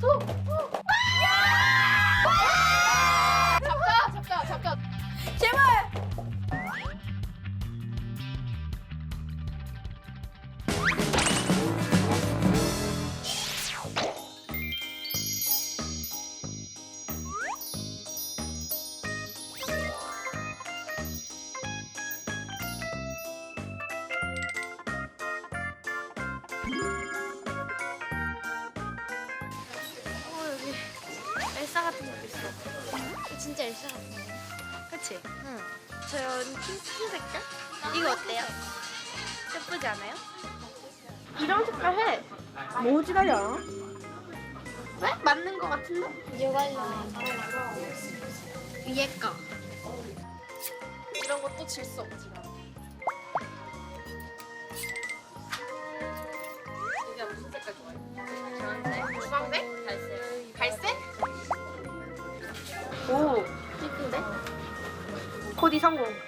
잡 같은 것도 있어. 진짜 엘사 같은 거. 그치? 응. 저 핑크 색깔? 이거 어때요? 예쁘지 않아요? 이런 색깔 해. 뭐 지랄이야? 왜? 맞는 거 같은데? 이걸로 위에 거. 이런 것도 질 수 없지. 이게 무슨 색깔 좋아해? 주황색? 갈색? 코디 성공.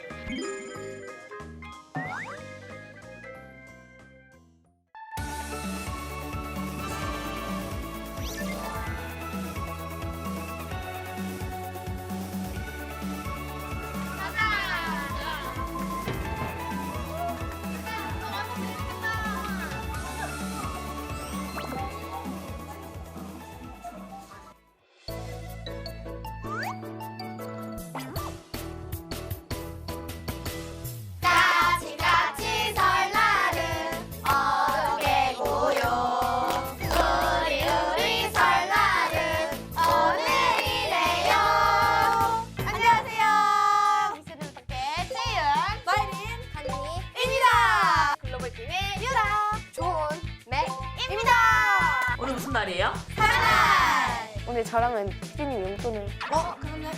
저랑은 피디님 용돈을. 어 그러네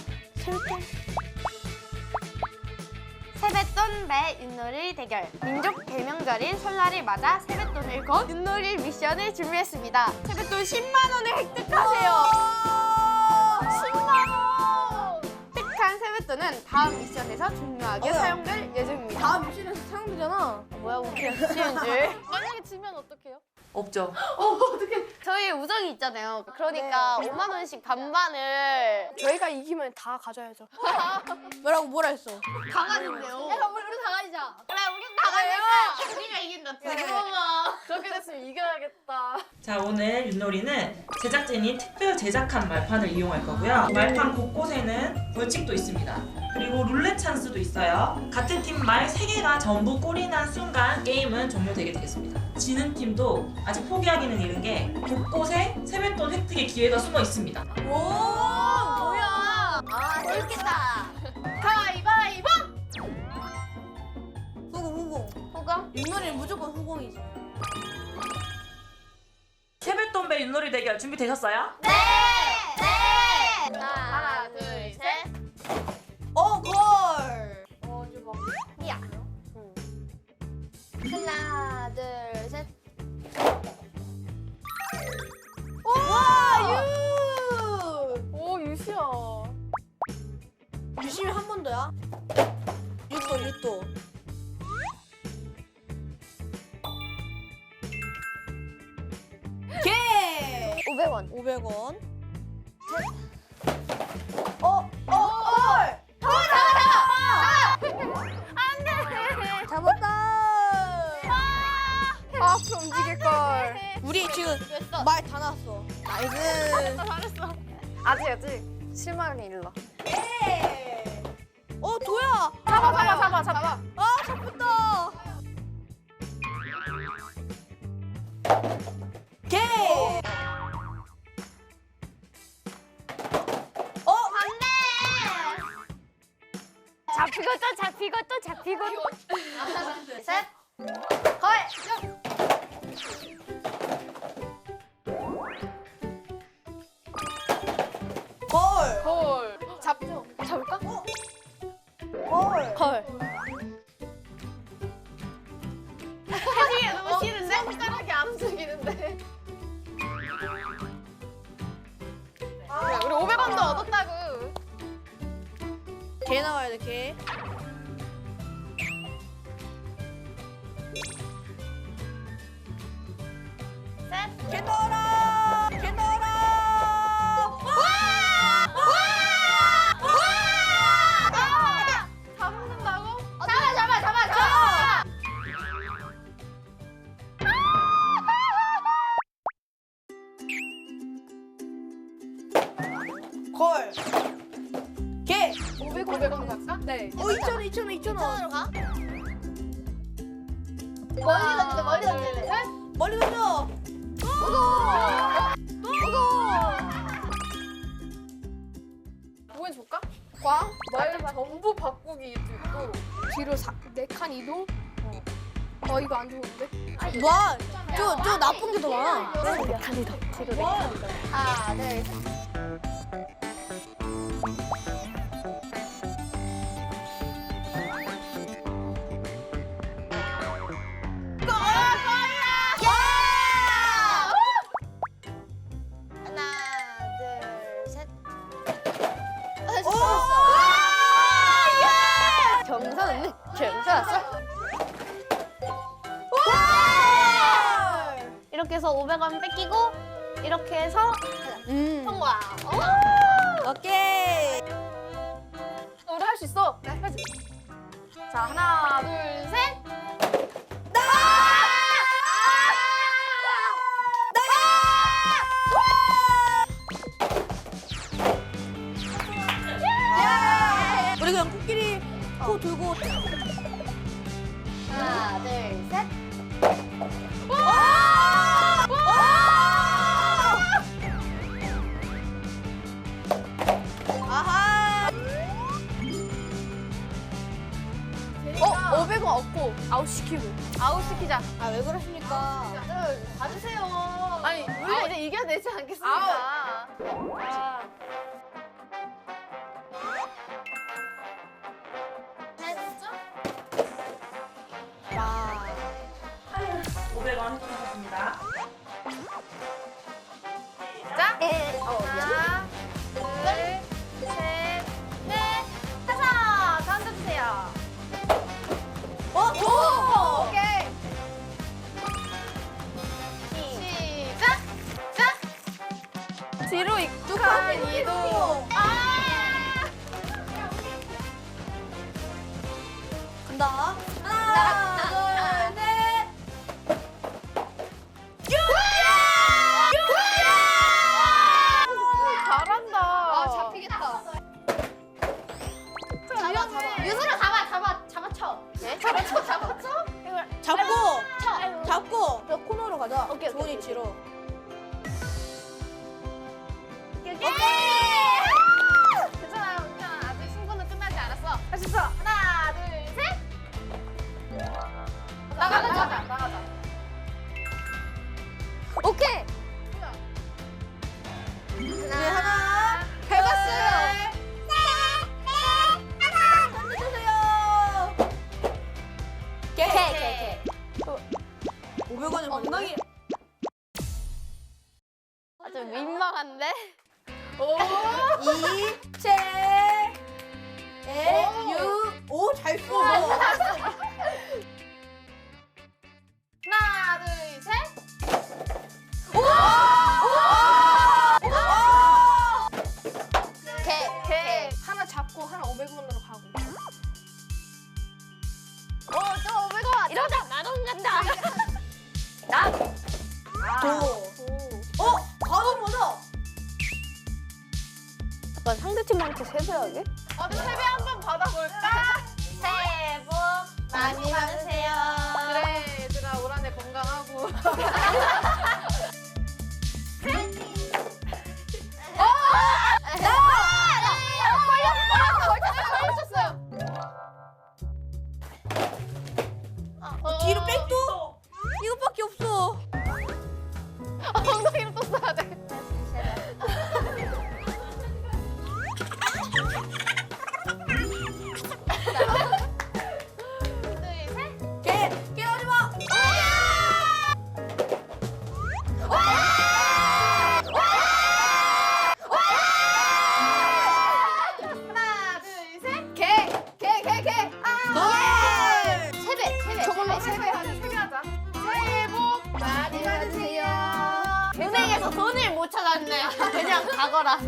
세뱃돈 배 윷놀이 대결. 민족 대명절인 설날을 맞아 세뱃돈을 건 윷놀이 미션을 준비했습니다. 세뱃돈 10만 원을 획득하세요. 10만 원! 획득한 세뱃돈은 다음 미션에서 중요하게 사용될 예정입니다. 다음 미션에서 사용되잖아. 뭐야 웃기는 줄 만약에 지면 어떡해요? 없죠. 저희 우정이 있잖아요 그러니까 5만 원씩 반반을 저희가 이기면 다 가져야죠. 뭐라고 뭐라 했어? 강아지인데요 야 우리 우리 강아지자. 그래 우린 강아지니까 우리가 이긴다 잠깐만. 그렇게 됐으면 이겨야겠다. 자, 오늘 윷놀이는 제작진이 특별 제작한 말판을 이용할 거고요. 말판 곳곳에는 벌칙도 있습니다. 그리고 룰렛 찬스도 있어요. 같은 팀 말 3개가 전부 꼴이 난 순간 게임은 종료되게 되겠습니다. 지는 팀도 아직 포기하기는 이른 게 곳곳에 세뱃돈 획득의 기회가 숨어 있습니다. 오 뭐야 아 재밌겠다 윷놀이는 무조건 후공이지. 세뱃돈 배 윷놀이 대결 준비되셨어요? 네 네 하나 둘 셋. 어 걸. 야 하나 둘 셋 와 유. 오 유시야. 유심히 한 번 더야. 유도 유도. 500원 500원. 어, 어, 헐! 잡았다! 아 앞으로 움직일 걸 우리 지금 됐어. 말다 났어. 나이스. 잘했어. 아직 아직 실망이 일러 어, 도야! 잡아 잡아 잡아 잡아. 겐돌아! 겐돌아! 다 먹는다고? 잡아 잡아 잡아 잡아 콜! 개! 500, 500원 갈까? 네 어 2,000원 2,000원 멀리 던진다 멀리 던질래 멀리 던져! 뭐해 줄까? 꽝. 말 전부 바꾸기 있고 뒤로 네칸 이동. 어 이거 안 좋은데? 뭐? 저저 나쁜 게 더 많아. 네 칸이 더. 뒤로 네 칸이 더. 하나 둘 셋. 500원 뺏기고 이렇게 해서 음. 통과. 오케이. 우리 할 수 있어. 네. 해줘 자 하나 둘셋. 우리 그냥 코끼리 코 들고. 하나 둘 셋. 시키고. 아웃 시키자 아 왜 그러십니까? 봐주세요. 아니 우리가 이제 이겨야 되지 않겠습니까 아. 야. 500원 획득하셨습니다. 자 예. 어, 하 뒤로 익숙한 이동 아! 간다. 하나, 아주 민망한데. 이, 채, 에, 유, 오, 잘 써. 상대팀한테 세배하게? 어디 세배 한번 받아볼까? 새해 복 많이 받으세요. 그냥 가거라.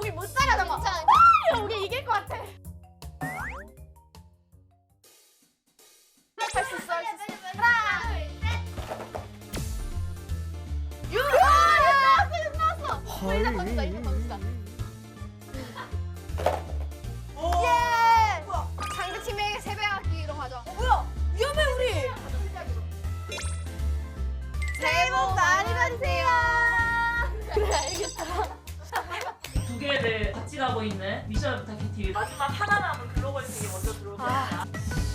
우리 못 살아 넘어. 아, 우리 이길 것 같아. 할 수 있어. 할수 있어. 하나, 던지자, 일단 던지자. 예! 뭐야? 상대팀에게 세배하기로 하자. 어, 뭐야? 위험해 우리. 새해 복 많이 받으세요. 그래 알겠어. 두 개를 같이 가고 있는 미션 부탁해 TV 마지막 하나 남은 글로벌 팀이 먼저 들어오겠습니다.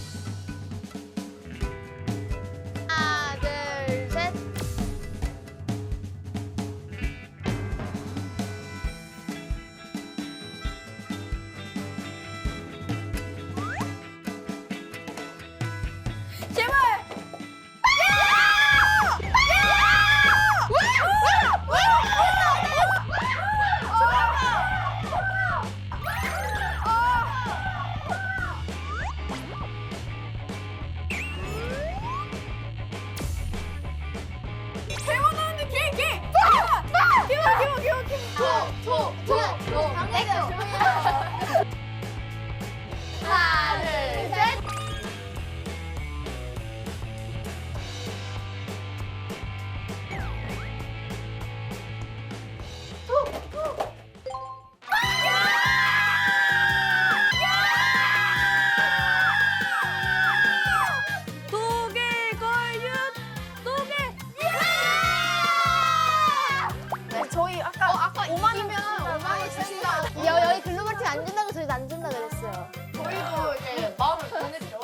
안 준다고 저희도 안 준다 그랬어요. 저희도 이제 마음을 보내죠.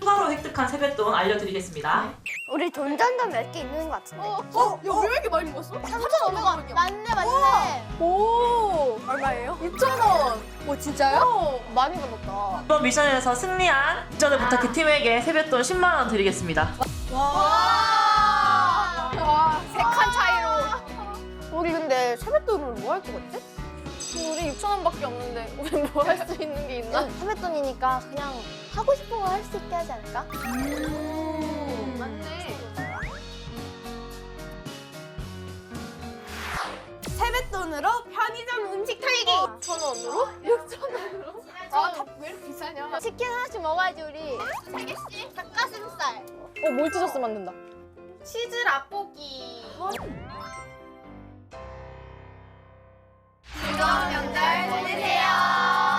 추가로 획득한 세뱃돈 알려드리겠습니다. 우리 돈 잔돈 몇개 있는 것 같은데. 어? 야 왜 이렇게 많이 먹었어? 3,500원. 맞네, 맞네. 오 얼마예요? 6천 원. 오 진짜요? 많이 받았다. 이번 미션에서 승리한 미션을 부탁해 팀에게 세뱃돈 10만 원 드리겠습니다. 와. 세 칸 차이로. 우리 근데 세뱃돈으로 뭐 할 것 같지? 우리 6천 원밖에 없는데 우리 뭐 할 수 있는 게 있나? 세뱃돈이니까 그냥 하고 싶은 거 할 수 있게 하지 않을까? 맞네. 세뱃돈으로 편의점 음식 털기. 6천 원으로? 6천 원으로? 아 다 왜 이렇게 비싸냐? 치킨 하나씩 먹어야지 우리. 세 개씩 닭가슴살. 어 몰티저스 만든다. 치즈 라볶이. 즐거운 명절 보내세요.